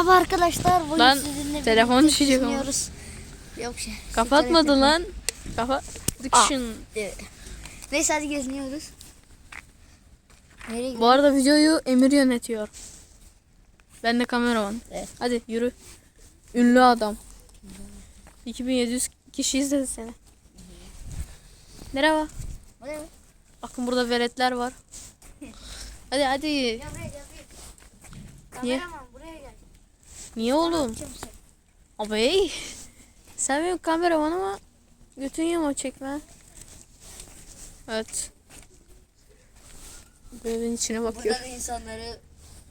Merhaba arkadaşlar. Bugün Lan, sizinle telefon düşecek ama. Yok şey. Kapatmadı lan. Kafa. Diction. Evet. Neyse hadi geziniyoruz. Nereye? Bu arada videoyu Emir yönetiyor. Ben de kameraman. Evet. Hadi yürü. Ünlü adam. 2700 kişi izledi seni. Merhaba. Mı? Bakın burada veletler var. Hadi hadi. Niye? Niye oğlum? Çabuk sen. Abi. Sen benim kameraman ama götün yama çekme. Evet. Bebeğin içine bakıyor. Burada da insanları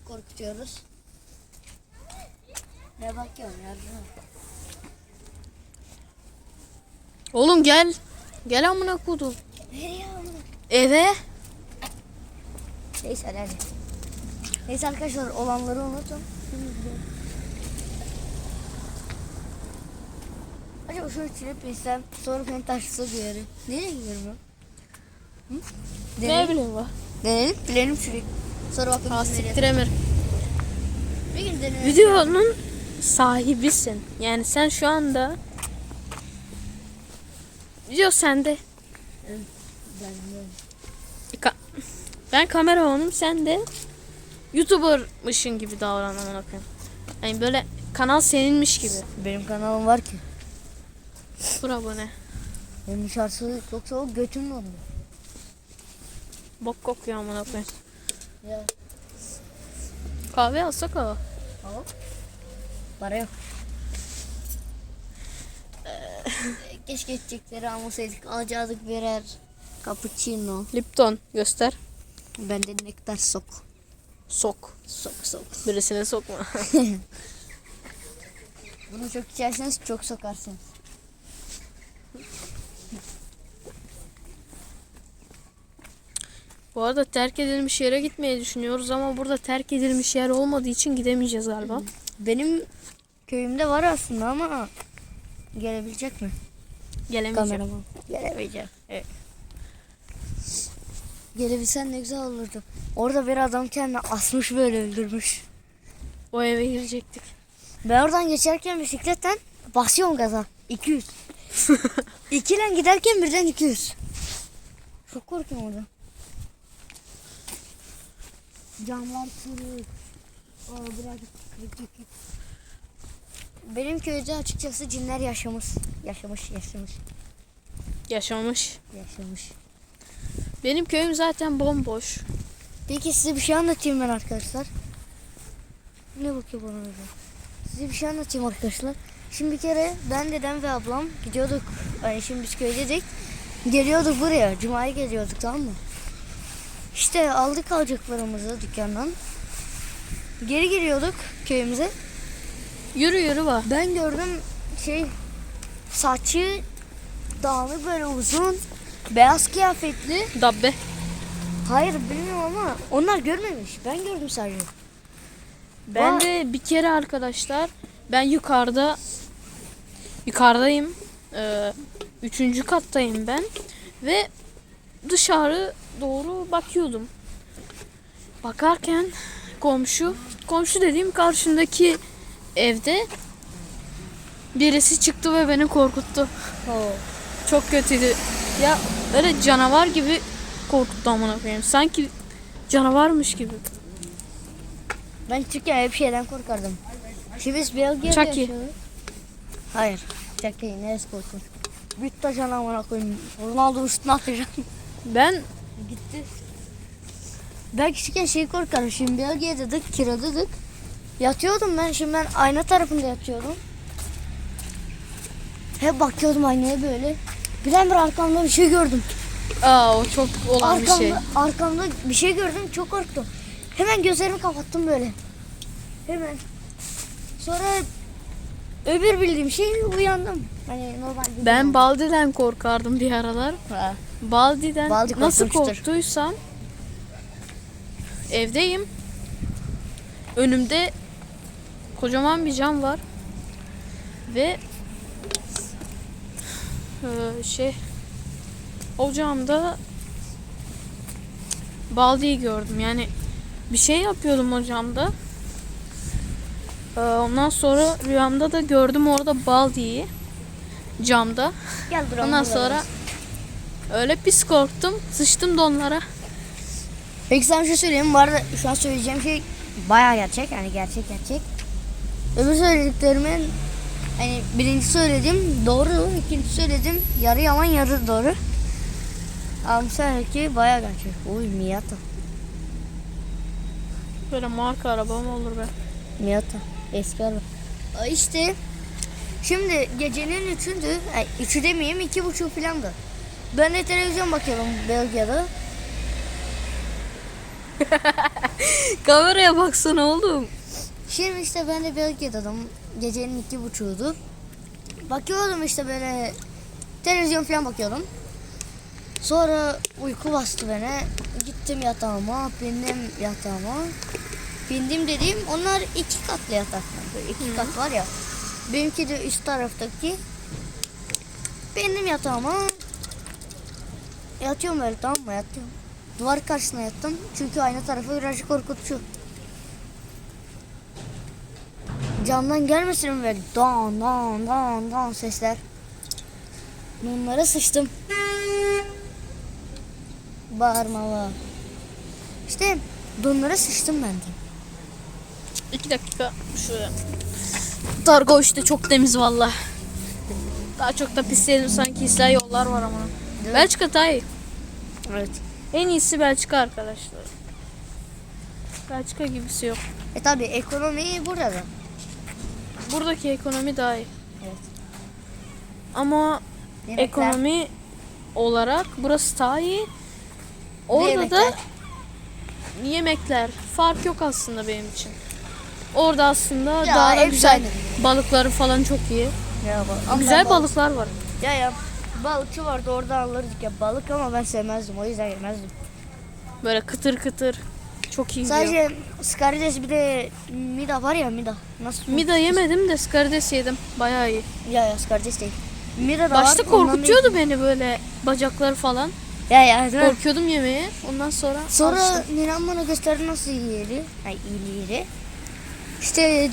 korkutuyoruz. Ne bakıyorsun yardım. Oğlum gel. Gel amına kodum. Nereye aldın? Eve. Neyse hadi. Neyse arkadaşlar olanları unutun. Şimdi gidelim. Acaba şöyle silip insem sonra beni taşısa bir yere. Nereye gidiyorum ben? Hı? Ne bileyim bak. Deneyelim. Bilelim sürekli. Sonra bakalım Ha siktir Emir. Bir gün deneyelim. Videonun sahibisin. Yani sen şu anda video sende. Ben de- Ka- Ben kameramanım sen de YouTuber'mışın gibi davran amına koyayım. Yani böyle kanal seninmiş gibi. Benim kanalım var ki. Sıfır abone. Benim dışarısı yoksa o götümün oldu. Bok kokuyor amına koyayım. Ya. Kahve alsak o. Al. Para yok. Keşke içecekleri almasaydık. Alacaktık birer cappuccino. Lipton göster. Ben de nektar sok. Sok. Sok sok. Birisine sokma. Bunu çok içerseniz çok sokarsınız. Bu arada terk edilmiş yere gitmeyi düşünüyoruz ama burada terk edilmiş yer olmadığı için gidemeyeceğiz galiba. Benim köyümde var aslında ama gelebilecek mi? Gelemeyeceğim. Kameraman. Gelemeyeceğim. Evet. Gelebilsen ne güzel olurdu. Orada bir adam kendini asmış böyle öldürmüş. O eve girecektik. Ben oradan geçerken bisikletten basıyorum gaza. 200. İkiyle giderken birden 200. Çok korkuyorum orada. Camlar kırık. Aa, birazcık kırık kırık. Benim köyde açıkçası cinler yaşamış. Yaşamış, yaşamış, Yaşamış. yaşamış. Benim köyüm zaten bomboş. Peki size bir şey anlatayım ben arkadaşlar. Ne bakıyor bana öyle? Size bir şey anlatayım arkadaşlar. Şimdi bir kere ben dedem ve ablam gidiyorduk. Hani şimdi biz köydeydik. Geliyorduk buraya. Cuma'ya geliyorduk tamam mı? İşte aldık alacaklarımızı dükkandan. Geri geliyorduk köyümüze. Yürü yürü var. Ben gördüm şey saçı dağınık böyle uzun beyaz kıyafetli Dabbe. Hayır bilmiyorum ama onlar görmemiş. Ben gördüm sadece. Ben Vay. de bir kere arkadaşlar ben yukarıda yukarıdayım. Ee, üçüncü kattayım ben ve dışarı doğru bakıyordum. Bakarken komşu komşu dediğim karşımdaki evde birisi çıktı ve beni korkuttu. Çok kötüydü. Ya öyle canavar gibi korkuttu amına koyayım. Sanki canavarmış gibi. Ben küçükken hep şeyden korkardım. Biz Belgia'da Chucky. Hayır. Chucky neresi korkunç. Bir taşan amına koyayım. Ronaldo üstüne atacağım. Ben Gitti. Ben küçükken şey korkarım. Şimdi Belgia'daydık, kiraladık. Yatıyordum ben. Şimdi ben ayna tarafında yatıyordum. Hep bakıyordum aynaya böyle. Birden bir arkamda bir şey gördüm. aa o çok olan bir Arkamda, şey. arkamda bir şey gördüm çok korktum. Hemen gözlerimi kapattım böyle. Hemen. Sonra öbür bildiğim şey uyandım. Hani normal bir Ben. Baldi'den korkardım bir aralar. Ha. Baldi'den Baldi nasıl korktuysam evdeyim. Önümde kocaman bir cam var. Ve eee, şey o camda Baldi'yi gördüm. Yani bir şey yapıyordum o camda. Ee, ondan sonra rüyamda da gördüm orada bal diye camda. Gel. Ondan sonra. Öyle pis korktum. Sıçtım da onlara. Peki sana bir şey söyleyeyim. Bu arada şu an söyleyeceğim şey bayağı gerçek. Yani gerçek gerçek. Öbür söylediklerimin hani birinci söyledim doğru, ikinci söyledim yarı yalan yarı doğru. Ama seferki bayağı gerçek. Uy Miata. Böyle marka araba mı olur be? Miata. Eski araba. İşte şimdi gecenin üçündü. Ay, üçü demeyeyim iki buçuk filandı. Ben de televizyon bakıyorum Belgiya'da. Kameraya baksana oğlum. Şimdi işte ben de Belgiya'daydım. Gecenin iki buçuğuydu. Bakıyordum işte böyle televizyon falan bakıyordum. Sonra uyku bastı beni. Gittim yatağıma, bindim yatağıma. Bindim dediğim onlar iki katlı yataklar. Böyle iki kat var ya. Benimki de üst taraftaki. Bindim yatağıma. Yatıyorum öyle tamam mı yatıyorum. Duvar karşısına yattım. Çünkü aynı tarafı birazcık korkutucu. Camdan gelmesin mi böyle don don don don sesler. Bunlara sıçtım. Bağırmalı. İşte donlara sıçtım ben de. İki dakika şuraya. Dargo işte çok temiz valla. Daha çok da pisleyelim sanki İsrail yollar var ama. Belçika daha iyi. Evet. En iyisi Belçika arkadaşlar. Belçika gibisi yok. E tabi ekonomi burada. Buradaki ekonomi daha iyi. Evet. Ama Yemekler, ekonomi olarak burası daha iyi. Orada yemekler. da yemekler fark yok aslında benim için. Orada aslında Ya, daha da güzel balıkları falan çok iyi. Ya, güzel balıklar var. Ya ya balıkçı vardı orada alırdık ya balık ama ben sevmezdim o yüzden yemezdim. Böyle kıtır kıtır. Çok iyi. Sadece skarides bir de mida var ya mida. Nasıl? Mida yemedim de skarides yedim. Bayağı iyi. Ya ya skarides değil. Mida da Başta var. korkutuyordu beni böyle bacakları falan. Ya ya değil mi? Korkuyordum yemeye. Ondan sonra Sonra alıştım. Ninem bana gösterdi nasıl yeri. Ay iyi yeri. İşte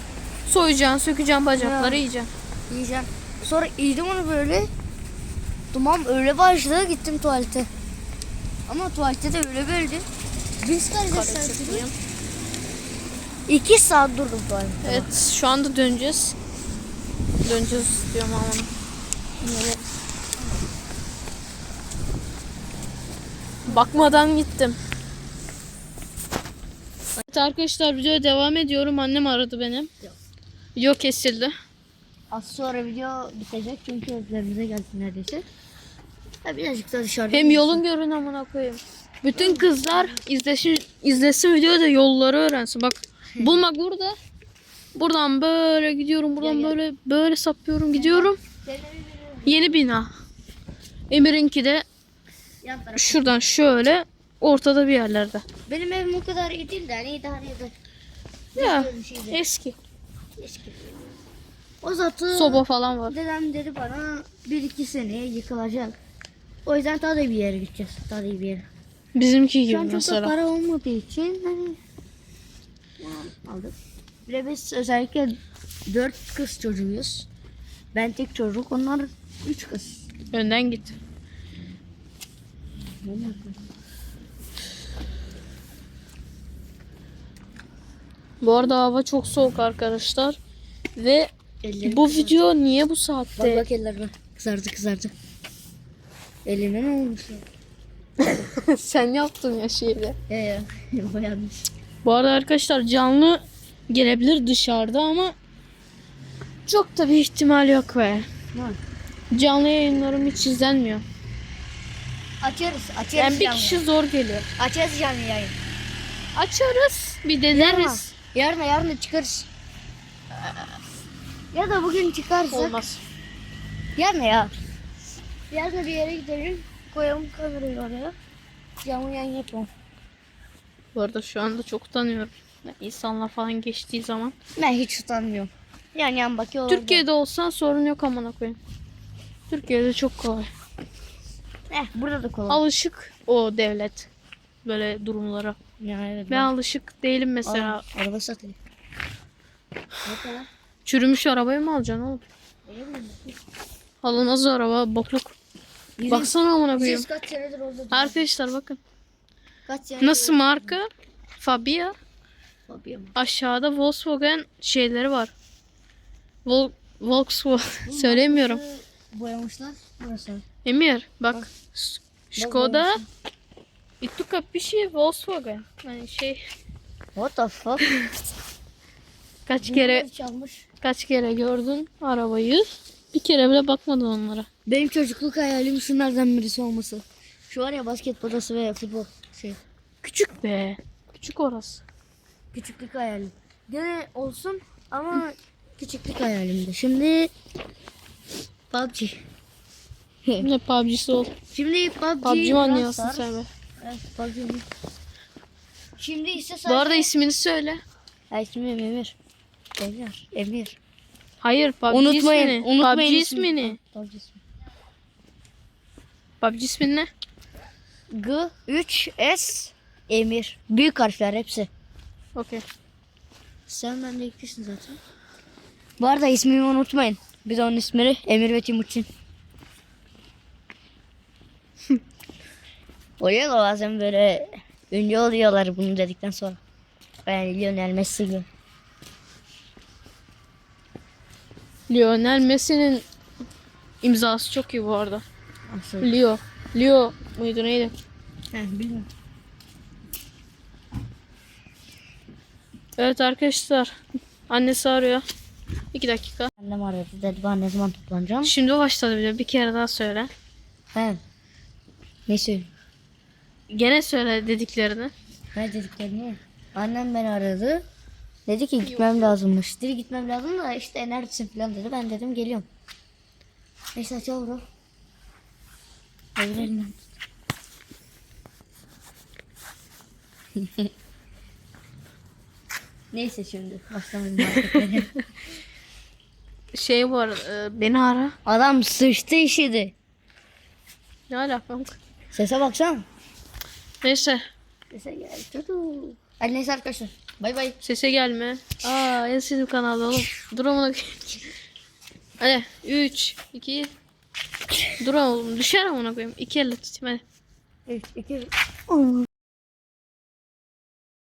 soyacaksın, sökeceksin bacakları Ya. yiyeceksin. yiyeceğim. Sonra yedim onu böyle. Duman öyle başladı gittim tuvalete. Ama tuvalette de öyle böyleydi. Skarides serpildi. İki saat durdum tuvalette. Evet şu anda döneceğiz. Döneceğiz diyorum ama. Bakmadan gittim. Evet arkadaşlar videoya devam ediyorum. Annem aradı beni. Yok. Video kesildi. Az sonra video bitecek çünkü evlerimize gelsin neredeyse. Birazcık da dışarıda. Hem yolun görün amına koyayım. Bütün kızlar izlesin, izlesin videoyu da yolları öğrensin. Bak bulmak burada. Buradan böyle gidiyorum. Buradan böyle böyle sapıyorum gidiyorum. Yeni bina. Emir'inki de şuradan şöyle ortada bir yerlerde. Benim evim o kadar iyi değil de hani idare eder. Ya bir şeydi. eski. Eski. O zatı Soba falan var. dedem dedi bana bir iki seneye yıkılacak. O yüzden daha da bir yere gideceğiz. Daha da iyi bir yere. Bizimki Şu gibi an çok da mesela. para olmadığı için hani ya, aldık. Bir de biz özellikle dört kız çocuğuyuz. Ben tek çocuk, onlar üç kız. Önden git. Bu arada hava çok soğuk arkadaşlar. Ve Ellerim bu video niye bu Bak saatte? bak ellerime. Kızardı kızardı. Elime ne olmuş ya? Sen yaptın ya şeyde. Ya ya. Boyanmış. Bu arada arkadaşlar canlı gelebilir dışarıda ama çok da bir ihtimal yok be. Var. Canlı yayınlarım hiç izlenmiyor. Açarız. Açarız Yani bir canlı. kişi zor geliyor. Açarız canlı yayın. Açarız, bir deneriz. Yarın yarın çıkarız. Ya da bugün çıkarsak. Olmaz. Yarın ya. Yarın da bir yere gidelim. Koyalım kamerayı oraya. Canlı yayın yapalım. Bu arada şu anda çok utanıyorum. İnsanlar falan geçtiği zaman. Ben hiç utanmıyorum. Yan yan bakıyorlar. Türkiye'de olsan sorun yok amına koyayım. Türkiye'de çok kolay. Eh burada da kolay. Alışık o devlet böyle durumlara. Ya evet. Ben bak. alışık değilim mesela. Aa, araba kadar? Çürümüş arabayı mı alacaksın oğlum? Alınmaz araba bokluk. Baksana amına koyayım. Siz kaç senedir oldu? Arkadaşlar bakın. Kaç senedir Nasıl marka? Fabia. Fabia mı? Aşağıda Volkswagen şeyleri var. Vol Volkswagen söylemiyorum. Boyamışlar. Burası. Emir bak. S- Skoda. Itu bir Volkswagen. Yani şey What the fuck? kaç kere çalmış. kaç kere gördün arabayı? Bir kere bile bakmadın onlara. Benim çocukluk hayalim şunlardan birisi olması. Şu var ya basket potası ve futbol şey. Küçük be. Küçük orası. Küçüklük hayalim. Gene olsun ama küçüklük hayalimdi. Şimdi PUBG. Ne PUBG'si ol. Şimdi PUBG. PUBG mi oynuyorsun sen be? Evet PUBG. Şimdi ise sadece... Bu arada ismini söyle. Ha, ismim Emir. Emir. Emir. Hayır PUBG Unutmayın. ismini. Unutmayın PUBG ismini. ismini. PUBG ismi. PUBG ismin ne? G 3 S Emir. Büyük harfler hepsi. Okey. Sen bende iklisin zaten. Bu arada ismimi unutmayın. Bir de onun ismini Emir ve Timuçin. Oluyor da bazen böyle ünlü oluyorlar bunu dedikten sonra. Yani Lionel Messi gibi. Lionel Messi'nin imzası çok iyi bu arada. Nasıl? Leo. Leo muydu neydi? He, bilmiyorum. Evet arkadaşlar. Annesi arıyor. İki dakika. Annem aradı dedi ben ne zaman toplanacağım. Şimdi başladı de. Bir kere daha söyle. He. Ne söyleyeyim? Gene söyle dediklerini. Ne dediklerini? Annem beni aradı. Dedi ki gitmem lazımmış. Dedi gitmem lazım da işte neredesin falan dedi. Ben dedim geliyorum. Neyse aç yavrum. Öbür elinden. Neyse şimdi başlamayın marketlere. Şey var. e, beni ara. Adam sıçtı işidi. Ne alakam? Sese baksana. Neyse. Sese gel. Tudu. Hadi neyse arkadaşlar. Bay bay. Sese gelme. Aa en sevdiğim kanalda oğlum. Dur amına. Hadi 3 2 Dur oğlum düşer amına koyayım. İki elle tutayım hadi. 3, 2,